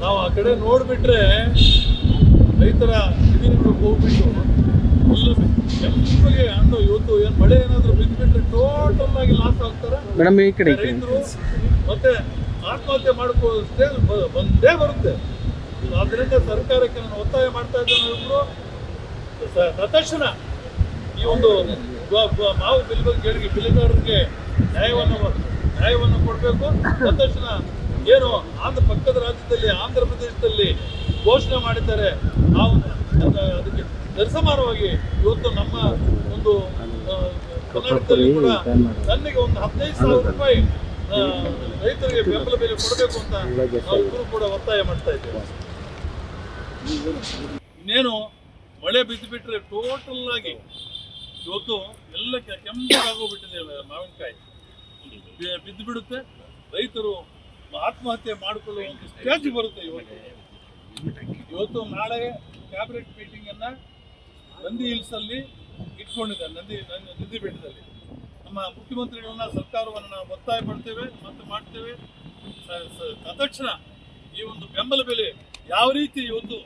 ನಾವು ಆ ಕಡೆ ನೋಡ್ಬಿಟ್ರೆ ರೈತರ ಇದನ್ನು ಹೋಗ್ಬಿಟ್ಟು ಎಲ್ಲರಿಗೆ ಹಣ್ಣು ಇವತ್ತು ಏನು ಮಳೆ ಏನಾದರೂ ಬಿದ್ದುಬಿಟ್ರೆ ಟೋಟಲ್ ಆಗಿ ಲಾಸ್ ಆಗ್ತಾರೆ. ಮೇಡಮ್ ಈ ಕಡೆ ರೈತರು ಮತ್ತೆ ಆತ್ಮಹತ್ಯೆ ಮಾಡ್ಕೋ ಸ್ಟೇಜ್ ಬಂದೇ ಬರುತ್ತೆ. ಅದರಿಂದ ಸರ್ಕಾರಕ್ಕೆ ನಾನು ಒತ್ತಾಯ ಮಾಡ್ತಾ ಇದ್ದೇನೆ ಇಬ್ರು ಸ- ತತ್ಕ್ಷಣ ಈ ಒಂದು ಮಾವು ಬಿಲ್ ಬಗ್ಗೆ ಬಿಲ್ಗಾರರಿಗೆ ನ್ಯಾಯವನ್ನು ನ್ಯಾಯವನ್ನು ಕೊಡಬೇಕು. ತತ್ಕ್ಷಣ ಏನು ಆಂಧ್ರ ಪಕ್ಕದ ರಾಜ್ಯದಲ್ಲಿ ಆಂಧ್ರ ಪ್ರದೇಶದಲ್ಲಿ ಘೋಷಣೆ ಮಾಡಿದ್ದಾರೆ. ನಾವು ಅದಕ್ಕೆ ಸರಿಸಮಾನವಾಗಿ ಇವತ್ತು ನಮ್ಮ ಒಂದು ಕರ್ನಾಟಕದಲ್ಲಿ ಕೂಡ ನನಗೆ ಒಂದು ಹದಿನೈದು ಸಾವಿರ ರೂಪಾಯಿ ರೈತರಿಗೆ ಬೆಂಬಲ ಬೆಲೆ ಕೊಡಬೇಕು ಅಂತ ನಾವು ಇಬ್ಬರು ಕೂಡ ಒತ್ತಾಯ ಮಾಡ್ತಾ ಇದ್ದೇವೆ. ಇನ್ನೇನು ಮಳೆ ಬಿದ್ದು ಬಿಟ್ರೆ ಟೋಟಲ್ ಆಗಿ ಇವತ್ತು ಎಲ್ಲ ಕೆಂಪಾಗೋಗ್ಬಿಟ್ಟಿದೆ ಮಾವಿನಕಾಯಿ. ಬಿದ್ದು ಬಿಡುತ್ತೆ ರೈತರು ಆತ್ಮಹತ್ಯೆ ಮಾಡಿಕೊಳ್ಳುವ ಒಂದು ಸ್ಟೇಜ್ ಬರುತ್ತೆ ಇವತ್ತು. ಇವತ್ತು ನಾಳೆ ಕ್ಯಾಬಿನೆಟ್ ಮೀಟಿಂಗ್ ಅನ್ನ ನಂದಿ ಹಿಲ್ಸಲ್ಲಿ ಇಟ್ಕೊಂಡಿದ್ದಾರೆ ನಂದಿ, ನಂದಿ- ಬೆಟ್ಟದಲ್ಲಿ ನಮ್ಮ ಮುಖ್ಯಮಂತ್ರಿಗಳನ್ನ, ಸರ್ಕಾರವನ್ನು ನಾವು ಒತ್ತಾಯ ಮಾಡ್ತೇವೆ ಮತ್ತು ಮಾಡ್ತೇವೆ. ತತ್ಕ್ಷಣ ಈ ಒಂದು ಬೆಂಬಲ ಬೆಲೆ ಯಾವ ರೀತಿ ಇವತ್ತು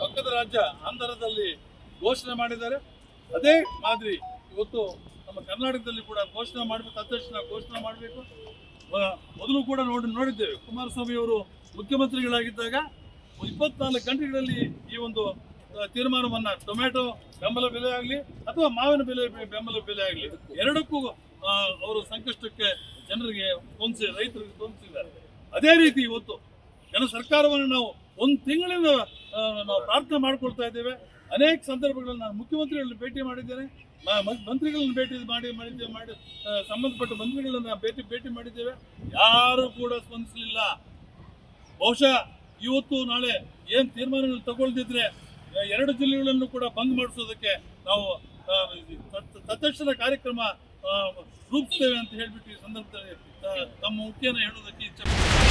ಪಕ್ಕದ ರಾಜ್ಯ ಆಂಧ್ರದಲ್ಲಿ ಘೋಷಣೆ ಮಾಡಿದ್ದಾರೆ, ಅದೇ ಮಾದರಿ ಇವತ್ತು ನಮ್ಮ ಕರ್ನಾಟಕದಲ್ಲಿ ಕೂಡ ಘೋಷಣೆ ಮಾಡಬೇಕು, ತತ್ಕ್ಷಣ ಘೋಷಣೆ ಮಾಡಬೇಕು. ಮೊದಲು ಕೂಡ ನೋಡಿ, ನೋಡಿದ್ದೇವೆ. ಕುಮಾರಸ್ವಾಮಿ ಅವರು ಮುಖ್ಯಮಂತ್ರಿಗಳಾಗಿದ್ದಾಗ ಇಪ್ಪತ್ನಾಲ್ಕು ಗಂಟೆಗಳಲ್ಲಿ ಈ ಒಂದು ತೀರ್ಮಾನವನ್ನು ಟೊಮೆಟೊ ಬೆಂಬಲ ಬೆಲೆ ಆಗಲಿ ಅಥವಾ ಮಾವಿನ ಬೆಲೆ ಬೆಂಬಲ ಬೆಲೆ ಆಗಲಿ ಎರಡಕ್ಕೂ ಅವರು ಸಂಕಷ್ಟಕ್ಕೆ ಜನರಿಗೆ ಹೊಂದಿಸಿ ರೈತರಿಗೆ ಹೊಂದಿಸಿದ್ದಾರೆ ಅದೇ ರೀತಿ ಇವತ್ತು ಜನ ಸರ್ಕಾರವನ್ನು ನಾವು ಒಂದು ತಿಂಗಳಿಂದ ನಾವು ಪ್ರಾರ್ಥನೆ ಮಾಡ್ಕೊಳ್ತಾ ಇದ್ದೇವೆ. ಅನೇಕ ಸಂದರ್ಭಗಳಲ್ಲಿ ನಾನು ಮುಖ್ಯಮಂತ್ರಿಗಳನ್ನ ಭೇಟಿ ಮಾಡಿದ್ದೇನೆ. ಮಂತ್ರಿಗಳನ್ನ ಭೇಟಿ ಮಾಡಿ ಮಾಡಿದ್ದೇವೆ ಮಾಡಿ ಸಂಬಂಧಪಟ್ಟ ಮಂತ್ರಿಗಳನ್ನ ಭೇಟಿ ಭೇಟಿ ಮಾಡಿದ್ದೇವೆ. ಯಾರು ಕೂಡ ಸ್ಪಂದಿಸಲಿಲ್ಲ. ಬಹುಶಃ ಇವತ್ತು ನಾಳೆ ಏನು ತೀರ್ಮಾನಗಳು ತಗೊಳ್ದಿದ್ರೆ ಎರಡು ಜಿಲ್ಲೆಗಳನ್ನು ಕೂಡ ಬಂದ್ ಮಾಡಿಸೋದಕ್ಕೆ ನಾವು ತತ್ಕ್ಷಣ ಕಾರ್ಯಕ್ರಮ ರೂಪಿಸ್ತೇವೆ ಅಂತ ಹೇಳ್ಬಿಟ್ಟು ಈ ಸಂದರ್ಭದಲ್ಲಿ ತಮ್ಮ ಮುಖ್ಯನ ಹೇಳೋದಕ್ಕೆ ಇಚ್ಛೆ